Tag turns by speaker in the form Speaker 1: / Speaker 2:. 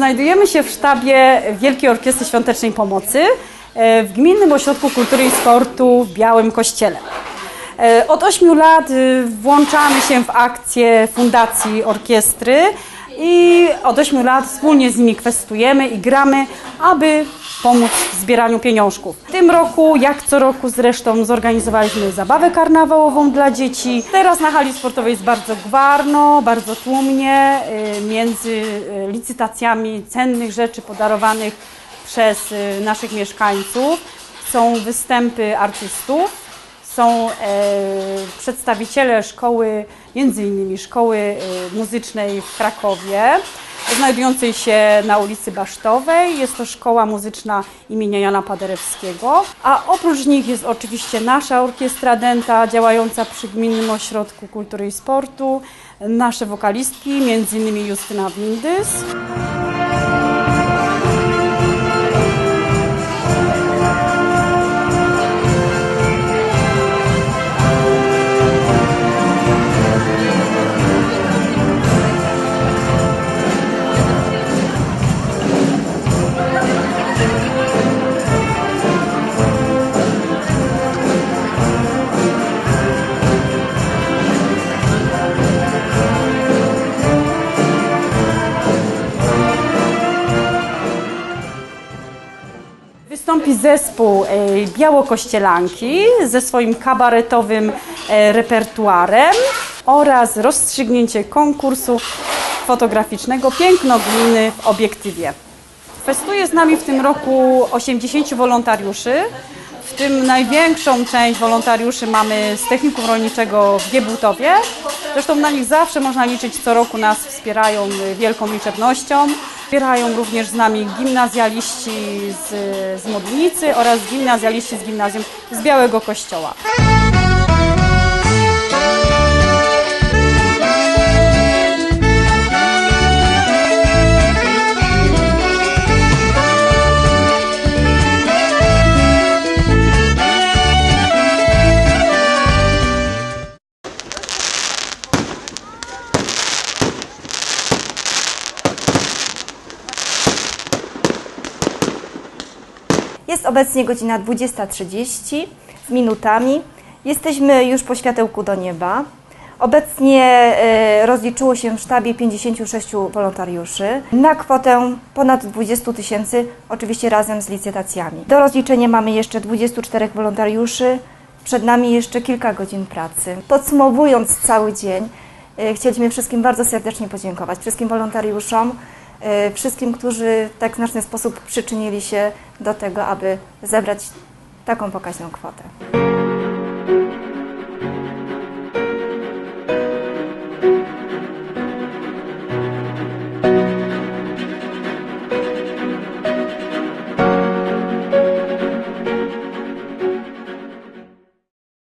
Speaker 1: Znajdujemy się w sztabie Wielkiej Orkiestry Świątecznej Pomocy e, w Gminnym Ośrodku Kultury i Sportu w Białym Kościele. E, Od 8 lat y, włączamy się w akcję Fundacji Orkiestry i od 8 lat wspólnie z nimi kwestujemy i gramy, aby pomóc w zbieraniu pieniążków. W tym roku, jak co roku zresztą, zorganizowaliśmy zabawę karnawałową dla dzieci. Teraz na hali sportowej jest bardzo gwarno, bardzo tłumnie. y, Między y, licytacjami cennych rzeczy podarowanych przez y, naszych mieszkańców są występy artystów, są e, przedstawiciele szkoły, między innymi szkoły e, muzycznej w Krakowie, znajdującej się na ulicy Basztowej. Jest to szkoła muzyczna imienia Jana Paderewskiego. A oprócz nich jest oczywiście nasza orkiestra Denta, działająca przy Gminnym Ośrodku Kultury i Sportu, nasze wokalistki, innymi Justyna Windys. Zespół e, Białokościelanki ze swoim kabaretowym e, repertuarem oraz rozstrzygnięcie konkursu fotograficznego Piękno Gliny w obiektywie. Festuje z nami w tym roku 80 wolontariuszy, w tym największą część wolontariuszy mamy z Technikum Rolniczego w Giebutowie. Zresztą na nich zawsze można liczyć, co roku nas wspierają wielką liczebnością. Wspierają również z nami gimnazjaliści z, z Modlinicy oraz gimnazjaliści z gimnazjum z Białego Kościoła.
Speaker 2: Jest obecnie godzina 20.30 z minutami. Jesteśmy już po światełku do nieba. Obecnie e, rozliczyło się w sztabie 56 wolontariuszy na kwotę ponad 20 tysięcy, oczywiście razem z licytacjami. Do rozliczenia mamy jeszcze 24 wolontariuszy. Przed nami jeszcze kilka godzin pracy. Podsumowując cały dzień, e, chcieliśmy wszystkim bardzo serdecznie podziękować. Wszystkim wolontariuszom, wszystkim, którzy w tak znaczny sposób przyczynili się do tego, aby zebrać taką pokaźną kwotę.